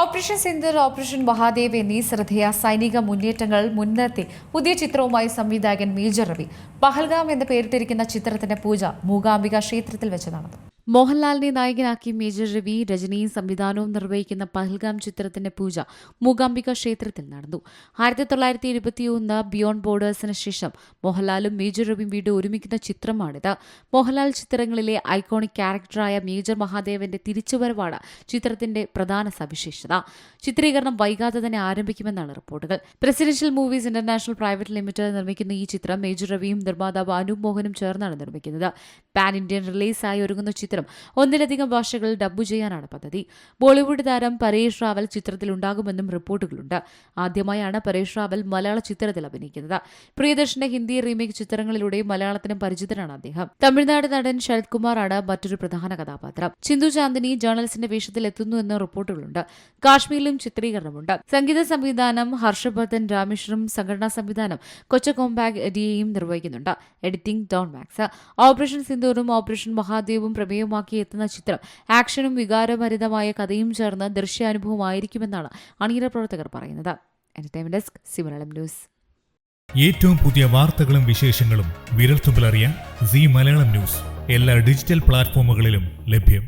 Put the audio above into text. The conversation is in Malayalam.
ഓപ്പറേഷൻ സിന്ദർ ഓപ്പറേഷൻ മഹാദേവ് എന്നീ ശ്രദ്ധേയ സൈനിക മുന്നേറ്റങ്ങൾ മുൻനിർത്തി പുതിയ ചിത്രവുമായി സംവിധായകൻ മേജർ റവി. പഹൽഗാം എന്ന് പേരിട്ടിരിക്കുന്ന ചിത്രത്തിന്റെ പൂജ മൂകാംബിക ക്ഷേത്രത്തിൽ വെച്ച് നടന്നു. മോഹൻലാലിനെ നായകനാക്കി മേജർ രവി രജനിയും സംവിധാനവും നിർവഹിക്കുന്ന പഹൽഗാം ചിത്രത്തിന്റെ പൂജ മൂകാംബിക ക്ഷേത്രത്തിൽ നടന്നു. ആയിരത്തി തൊള്ളായിരത്തി ഇരുപത്തിയൊന്ന് ബിയോണ്ട് ബോർഡേഴ്സിന് ശേഷം മോഹൻലാലും മേജർ രവിയും വീണ്ടും ഒരുമിക്കുന്ന ചിത്രമാണിത്. മോഹൻലാൽ ചിത്രങ്ങളിലെ ഐക്കോണിക് ക്യാരക്ടറായ മേജർ മഹാദേവന്റെ തിരിച്ചുവരവാണ് ചിത്രത്തിന്റെ പ്രധാന സവിശേഷത. ചിത്രീകരണം വൈകാതെ തന്നെ ആരംഭിക്കുമെന്നാണ് റിപ്പോർട്ടുകൾ. Presidential movies international private limited നിർമ്മിക്കുന്ന ഈ ചിത്രം മേജർ രവിയും നിർമ്മാതാവ് അനൂപ് മോഹനും ചേർന്നാണ് നിർമ്മിക്കുന്നത്. പാൻ ഇന്ത്യൻ റിലീസായി ഒരുങ്ങുന്ന ചിത്രം ഒന്നിലധികം ഭാഷകളിൽ ഡബ്ബു ചെയ്യാനാണ് പദ്ധതി. ബോളിവുഡ് താരം പരേഷ് റാവൽ ചിത്രത്തിൽ ഉണ്ടാകുമെന്നും റിപ്പോർട്ടുകളുണ്ട്. ആദ്യമായാണ് പരേഷ് റാവൽ മലയാള ചിത്രത്തിൽ അഭിനയിക്കുന്നത്. പ്രിയദർശന്റെ ഹിന്ദി റീമേക്ക് ചിത്രങ്ങളിലൂടെ മലയാളത്തിനും പരിചിതനാണ് അദ്ദേഹം. തമിഴ്നാട് നടൻ ശരത് കുമാറാണ് മറ്റൊരു പ്രധാന കഥാപാത്രം. ചിന്തു ചാന്ദിനി ജേർണലിസ്റ്റിന്റെ വേഷത്തിൽ എത്തുന്നു എന്ന റിപ്പോർട്ടുകളുണ്ട്. കാശ്മീരിലും ചിത്രീകരണമുണ്ട്. സംഗീത സംവിധാനം ഹർഷവർദ്ധൻ രാമേശ്വരം സംഘടനാ സംവിധാനം കൊച്ചകോംബാഗ് ഡിയെയും നിർവഹിക്കുന്നുണ്ട്. എഡിറ്റിംഗ് ഡോൺ മാക്സ് ഓപ്പറേഷൻ സിന്ദൂറും ഓപ്പറേഷൻ മഹാദേവും പ്രമേയമാക്കി എത്തുന്ന ചിത്രം ആക്ഷനും വികാരഭരിതമായ കഥയും ചേർന്ന് ദൃശ്യാനുഭവമായിരിക്കുമെന്നാണ് അണിയറ പ്രവർത്തകർ പറയുന്നത്. ഡെസ്ക് ന്യൂസ് ഏറ്റവും പുതിയ വാർത്തകളും വിശേഷങ്ങളും വിരൽത്തുമ്പിലറിയാൻ സി മലയാളം ന്യൂസ് എല്ലാ ഡിജിറ്റൽ പ്ലാറ്റ്ഫോമുകളിലും ലഭ്യം.